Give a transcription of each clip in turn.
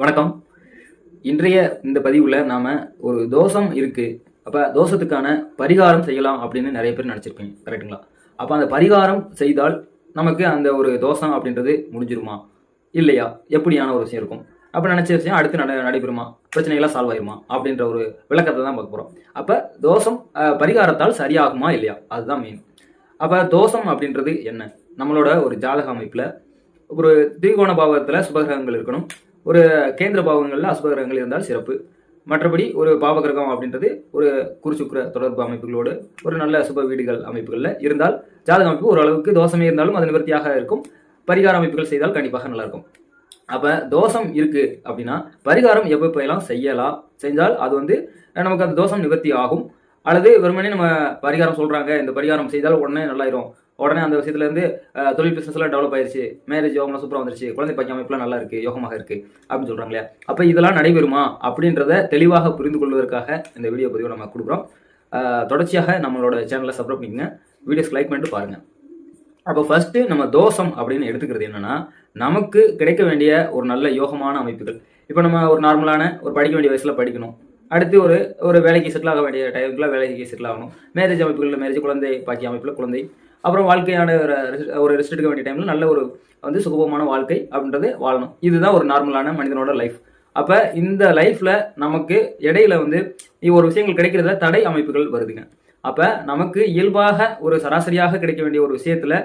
வணக்கம். இன்றைய இந்த பதிவில் நாம் ஒரு தோஷம் இருக்குது அப்போ தோஷத்துக்கான பரிகாரம் செய்யலாம் அப்படின்னு நிறைய பேர் நினச்சிருப்பீங்க. கரெக்டுங்களா அப்போ அந்த பரிகாரம் செய்தால் நமக்கு அந்த ஒரு தோஷம் அப்படின்றது முடிஞ்சிருமா? இல்லையா? எப்படியான ஒரு விஷயம் இருக்கும்? அப்போ நினச்ச விஷயம் அடுத்து நட நடைபெறுமா? பிரச்சனைகள்லாம் சால்வ் ஆயிருமா? அப்படின்ற ஒரு விளக்கத்தை தான் பார்க்க போகிறோம் அப்போ தோஷம் பரிகாரத்தால் சரியாகுமா இல்லையா? அதுதான் மெயின் அப்போ தோஷம் அப்படின்றது என்ன? நம்மளோட ஒரு ஜாதக அமைப்பில் ஒரு திரிகோண பாவத்தில் சுபகிரகங்கள் இருக்கணும். ஒரு கேந்திர பாவகங்களில் அசுபகிரகங்கள் இருந்தால் சிறப்பு. மற்றபடி ஒரு பாவகிரகம் அப்படின்றது ஒரு குருசுக்குர தொடர்பு அமைப்புகளோடு ஒரு நல்ல சுப வீடுகள் அமைப்புகளில் இருந்தால் ஜாதக அமைப்பு ஓரளவுக்கு தோஷமே இருந்தாலும் அது நிவர்த்தியாக இருக்கும். பரிகார அமைப்புகள் செய்தால் கண்டிப்பாக நல்லாயிருக்கும். அப்போ தோஷம் இருக்குது அப்படின்னா பரிகாரம் எப்போ செய்யலாம்? செஞ்சால் அது வந்து நமக்கு அந்த தோஷம் நிவர்த்தி ஆகும். அல்லது வெறுமனே நம்ம பரிகாரம் சொல்கிறாங்க இந்த பரிகாரம் செய்தால் உடனே நல்லாயிரும். உடனே அந்த விஷயத்துலேருந்து தொழில் பிஸ்னஸ்லாம் டெவலப் ஆயிடுச்சு மேரேஜ் யோகம் சூப்பராக வந்துருச்சு. குழந்தை பாக்கிய அமைப்புலாம் நல்லா இருக்குது யோகமாக இருக்குது அப்படின்னு சொல்கிறாங்களே இல்லையா? இதெல்லாம் நடைபெறுமா? அப்படின்றத தெளிவாக புரிந்து கொள்வதற்காக இந்த வீடியோ பதிவை நம்ம கொடுக்குறோம். தொடர்ச்சியாக நம்மளோட சேனலை சப்ஸ்கிரைப் பண்ணிக்கங்க. வீடியோஸ் லைக் பண்ணிட்டு பாருங்கள் அப்போ ஃபஸ்ட்டு நம்ம தோஷம் அப்படின்னு எடுத்துக்கிறது என்னென்னா நமக்கு கிடைக்க வேண்டிய ஒரு நல்ல யோகமான அமைப்புகள். இப்போ நம்ம ஒரு நார்மலான ஒரு படிக்க வேண்டிய வயசில் படிக்கணும். அடுத்து ஒரு ஒரு வேலைக்கு செட்டில் ஆக வேண்டிய டைமுக்குள்ள வேலைக்கு செட்டில் ஆகணும். மேரேஜ் அமைப்புகளில் மேரேஜ் குழந்தை பாக்கி அமைப்பில் குழந்தை. அப்புறம் வாழ்க்கையான ஒரு ஒரு ரெஸ்ட் எடுக்க வேண்டிய டைமில் நல்ல ஒரு வந்து சுகபமான வாழ்க்கை அப்படின்றது வாழணும். இதுதான் ஒரு நார்மலான மனிதனோட லைஃப் அப்போ இந்த லைஃப்பில் நமக்கு இடையில வந்து ஒரு விஷயங்கள் கிடைக்கிறதுல தடை அமைப்புகள் வருதுங்க. அப்போ நமக்கு இயல்பாக ஒரு சராசரியாக கிடைக்க வேண்டிய ஒரு விஷயத்துல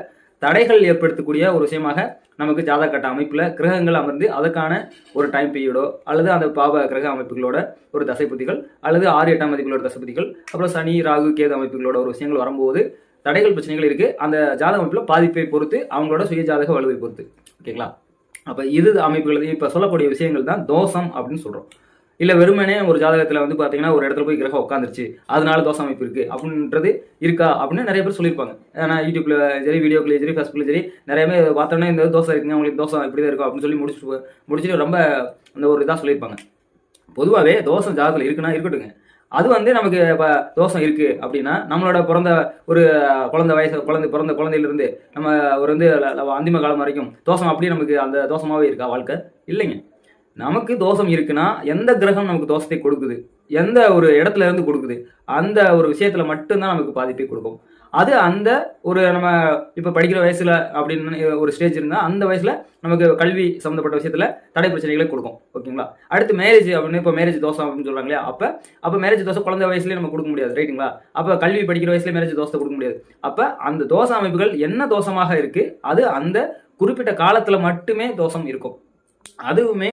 தடைகள் ஏற்படுத்தக்கூடிய ஒரு விஷயமாக நமக்கு ஜாதக கட்ட அமைப்பில் கிரகங்கள் அமர்ந்து அதற்கான ஒரு டைம் பீரியடோ அல்லது அந்த பாவ கிரக அமைப்புகளோட ஒரு தசைப்புத்திகள் அல்லது ஆறு எட்டாம் மதிப்புகளோட தசைப்புத்திகள் அப்புறம் சனி ராகு கேது அமைப்புகளோட ஒரு விஷயங்கள் வரும்போது தடைகள் பிரச்சனைகள் இருக்கு. அந்த ஜாதக அமைப்பில் பாதிப்பை பொறுத்து அவங்களோட சுய ஜாதக வலுவை பொறுத்து. ஓகேங்களா? அப்போ இது அமைப்புகள் இப்போ சொல்லக்கூடிய விஷயங்கள் தான் தோஷம் அப்படின்னு சொல்றோம். இல்ல வெறுமனே ஒரு ஜாதகத்துல வந்து பாத்தீங்கன்னா ஒரு இடத்துல போய் கிரகம் உட்காந்துருச்சு அதனால தோசை அமைப்பு இருக்கு. அப்படின்றது இருக்கா அப்படின்னு நிறைய பேர் சொல்லியிருப்பாங்க. ஏன்னா யூடியூப்ல சரி வீடியோக்குள்ளே சரி ஃபேஸ்புக்ல சரி நிறைய பேர் பார்த்தோன்னே இந்த தோசை இருக்குங்க உங்களுக்கு தோசை இப்படி தான் இருக்கும் அப்படின்னு சொல்லி முடிச்சுட்டு முடிச்சுட்டு ரொம்ப அந்த ஒரு இதாக சொல்லியிருப்பாங்க. பொதுவாகவே தோசை ஜாதகத்தில் இருக்குன்னா இருக்கட்டுங்க. அது வந்து நமக்கு இப்போ தோஷம் இருக்கு அப்படின்னா நம்மளோட பிறந்த ஒரு குழந்தை வயசு குழந்தை பிறந்த குழந்தையிலிருந்து நம்ம ஒரு வந்து அந்திம காலம் வரைக்கும் தோஷம் அப்படியே நமக்கு அந்த தோஷமாகவே இருக்கா வாழ்க்கை? இல்லைங்க. நமக்கு தோஷம் இருக்குன்னா எந்த கிரகம் நமக்கு தோஷத்தை கொடுக்குது? எந்த ஒரு இடத்துல இருந்து கொடுக்குது அந்த ஒரு விஷயத்துல மட்டும்தான் நமக்கு பாதிப்பை கொடுக்கும். அது அந்த ஒரு நம்ம இப்போ படிக்கிற வயசுல அப்படின்னு ஒரு ஸ்டேஜ் இருந்தால் அந்த வயசுல நமக்கு கல்வி சம்மந்தப்பட்ட விஷயத்துல தடை பிரச்சனைகளை கொடுக்கும். ஓகேங்களா? அடுத்து மேரேஜ் அப்படின்னு இப்போ மேரேஜ் தோசை அப்படின்னு சொல்றாங்க இல்லையா? அப்போ அப்போ மேரேஜ் தோசை குழந்தை வயசுலேயே நம்ம கொடுக்க முடியாது ரைட்டுங்களா அப்போ கல்வி படிக்கிற வயசுல மேரேஜ் தோசை கொடுக்க முடியாது. அப்போ அந்த தோசை அமைப்புகள் என்ன தோஷமாக இருக்கு அது அந்த குறிப்பிட்ட காலத்துல மட்டுமே தோஷம் இருக்கும். அதுவுமே